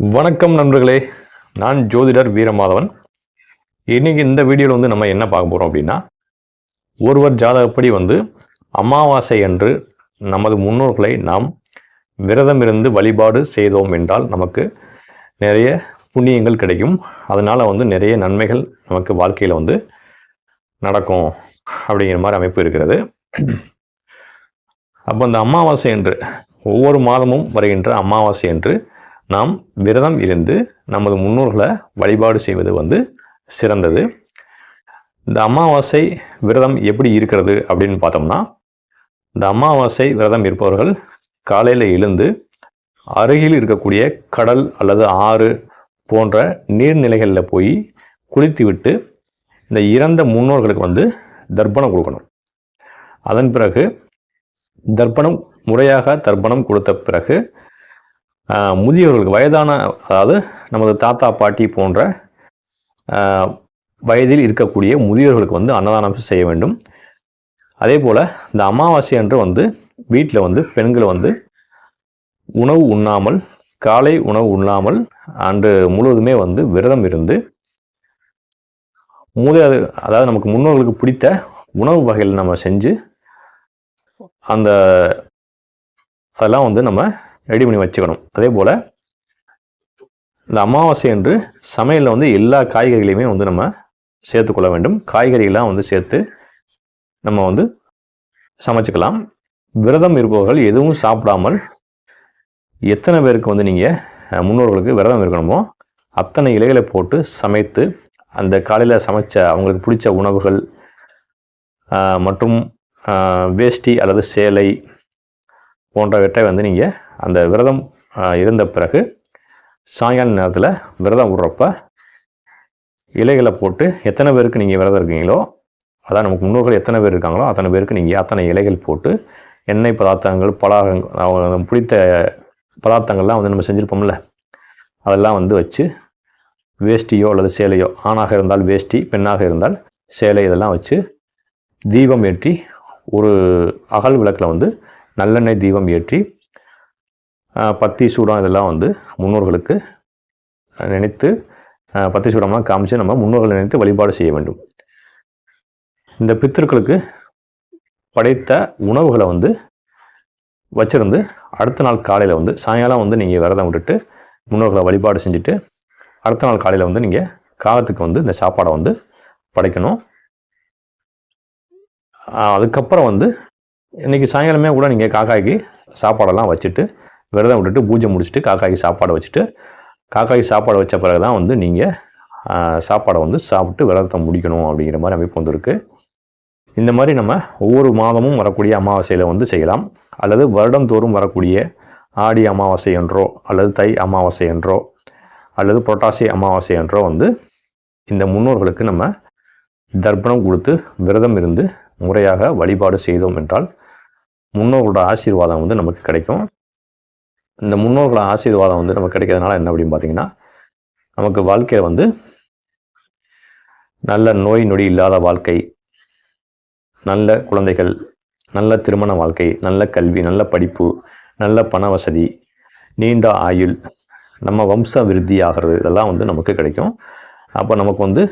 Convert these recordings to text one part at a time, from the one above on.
வணக்கம் நண்பர்களே நான் ஜோதிடர் வீரமாதவன். இன்னைக்கு இந்த வீடியோவில் வந்து நம்ம என்ன பார்க்க போகிறோம் அப்படின்னா ஒருவர் ஜாதகப்படி வந்து அமாவாசை அன்று நமது முன்னோர்களை நாம் விரதம் இருந்து வழிபாடு செய்தோம் என்றால் நமக்கு நிறைய புண்ணியங்கள் கிடைக்கும். அதனால் வந்து நிறைய நன்மைகள் நமக்கு வாழ்க்கையில் வந்து நடக்கும் அப்படிங்கிற மாதிரி அமைப்பு இருக்கிறது. அப்போ அந்த அமாவாசை என்று ஒவ்வொரு மாதமும் வருகின்ற அமாவாசை என்று நாம் விரதம் இருந்து நமது முன்னோர்களை வழிபாடு செய்வது வந்து சிறந்தது. இந்த அமாவாசை விரதம் எப்படி இருக்கிறது அப்படின்னு பார்த்தோம்னா இந்த அமாவாசை விரதம் இருப்பவர்கள் காலையில் எழுந்து அருகில் இருக்கக்கூடிய கடல் அல்லது ஆறு போன்ற நீர்நிலைகளில் போய் குளித்துவிட்டு இந்த இறந்த முன்னோர்களுக்கு வந்து தர்ப்பணம் கொடுக்கணும். அதன் பிறகு தர்ப்பணம் முறையாக தர்ப்பணம் கொடுத்த பிறகு முதியவர்களுக்கு வயதான அதாவது நமது தாத்தா பாட்டி போன்ற வயதில் இருக்கக்கூடிய முதியோர்களுக்கு வந்து அன்னதானம் செய்ய வேண்டும். அதே போல் இந்த அமாவாசை அன்று வந்து வீட்டில் வந்து பெண்கள் வந்து உணவு உண்ணாமல் காலை உணவு உண்ணாமல் அன்று முழுவதுமே வந்து விரதம் இருந்து மூதையாது அதாவது நமக்கு முன்னோர்களுக்கு பிடித்த உணவு வகையில் நம்ம செஞ்சு அந்த அதெல்லாம் வந்து நம்ம ரெடி பண்ணி வச்சுக்கணும். அதே போல் இந்த அமாவாசை என்று சமையலில் வந்து எல்லா காய்கறிகளையுமே வந்து நம்ம சேர்த்துக்கொள்ள வேண்டும். காய்கறிகள்லாம் வந்து சேர்த்து நம்ம வந்து சமைச்சுக்கலாம். விரதம் இருப்பவர்கள் எதுவும் சாப்பிடாமல் எத்தனை பேருக்கு வந்து நீங்கள் முன்னோர்களுக்கு விரதம் இருக்கணுமோ அத்தனை இலைகளை போட்டு சமைத்து அந்த காலையில் சமைச்ச அவங்களுக்கு பிடிச்ச உணவுகள் மற்றும் வேஷ்டி அல்லது சேலை போன்றவற்றை வந்து நீங்கள் அந்த விரதம் இருந்த பிறகு சாயங்கால நேரத்தில் விரதம் விடுறப்ப இலைகளை போட்டு எத்தனை பேருக்கு நீங்கள் விரதம் இருக்கீங்களோ அதான் நமக்கு முன்னோர்கள் எத்தனை பேர் இருக்காங்களோ அத்தனை பேருக்கு நீங்கள் அத்தனை இலைகள் போட்டு எண்ணெய் பதார்த்தங்கள் பலாகங்கள் பிடித்த பதார்த்தங்கள்லாம் வந்து நம்ம செஞ்சுருப்போம்ல அதெல்லாம் வந்து வச்சு வேஷ்டியோ அல்லது சேலையோ ஆணாக இருந்தால் வேஷ்டி பெண்ணாக இருந்தால் சேலை இதெல்லாம் வச்சு தீபம் ஏற்றி ஒரு அகல் விளக்கில் வந்து நல்லெண்ணெய் தீபம் ஏற்றி பத்தி சூடம் இதெல்லாம் வந்து முன்னோர்களுக்கு நினைத்து பத்தி சூடம்லாம் காமிச்சு நம்ம முன்னோர்களை நினைத்து வழிபாடு செய்ய வேண்டும். இந்த பித்திருக்களுக்கு படைத்த உணவுகளை வந்து வச்சிருந்து அடுத்த நாள் காலையில் வந்து சாயங்காலம் வந்து நீங்கள் விரதம் விட்டுட்டு முன்னோர்களை வழிபாடு செஞ்சுட்டு அடுத்த நாள் காலையில் வந்து நீங்கள் காகத்துக்கு வந்து இந்த சாப்பாடை வந்து படைக்கணும். அதுக்கப்புறம் வந்து இன்னைக்கு சாயங்காலமே கூட நீங்கள் காக்காய்க்கு சாப்பாடெல்லாம் வச்சுட்டு விரதம் விட்டுட்டு பூஜை முடிச்சுட்டு காக்காய்க்கு சாப்பாடு வச்சுட்டு காக்காய்க்கு சாப்பாடு வச்ச பிறகு தான் வந்து நீங்கள் சாப்பாடை வந்து சாப்பிட்டு விரதத்தை முடிக்கணும் அப்படிங்கிற மாதிரி அமைப்பு வந்துருக்கு இருக்குது இந்த மாதிரி நம்ம ஒவ்வொரு மாதமும் வரக்கூடிய அமாவாசையில் வந்து செய்யலாம். அல்லது வருடந்தோறும் வரக்கூடிய ஆடி அமாவாசை என்றோ அல்லது தை அமாவாசை என்றோ அல்லது புரட்டாசி அமாவாசை என்றோ வந்து இந்த முன்னோர்களுக்கு நம்ம தர்ப்பணம் கொடுத்து விரதம் இருந்து முறையாக வழிபாடு செய்தோம் என்றால் முன்னோர்களோட ஆசீர்வாதம் வந்து நமக்கு கிடைக்கும். இந்த முன்னோர்களோட ஆசீர்வாதம் வந்து நமக்கு கிடைக்கிறதுனால என்ன அப்படின்னு பார்த்தீங்கன்னா நமக்கு வாழ்க்கையில் வந்து நல்ல நோய் நொடி இல்லாத வாழ்க்கை நல்ல குழந்தைகள் நல்ல திருமண வாழ்க்கை நல்ல கல்வி நல்ல படிப்பு நல்ல பண வசதி நீண்ட ஆயுள் நம்ம வம்ச விருத்தி ஆகிறது இதெல்லாம் வந்து நமக்கு கிடைக்கும். அப்போ நமக்கு வந்து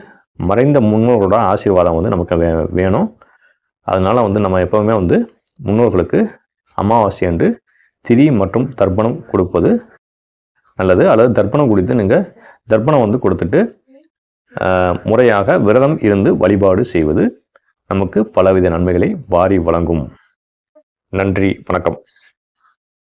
மறைந்த முன்னோர்களோட ஆசீர்வாதம் வந்து நமக்கு வே வேணும். அதனால் வந்து நம்ம எப்போவுமே வந்து முன்னோர்களுக்கு அமாவாசை என்று திரி மற்றும் தர்ப்பணம் கொடுப்பது நல்லது. அல்லது தர்ப்பணம் குடித்து நீங்கள் தர்ப்பணம் வந்து கொடுத்துட்டு ஆஹ், முறையாக விரதம் இருந்து வழிபாடு செய்வது நமக்கு பலவித நன்மைகளை வாரி வழங்கும். நன்றி. வணக்கம்.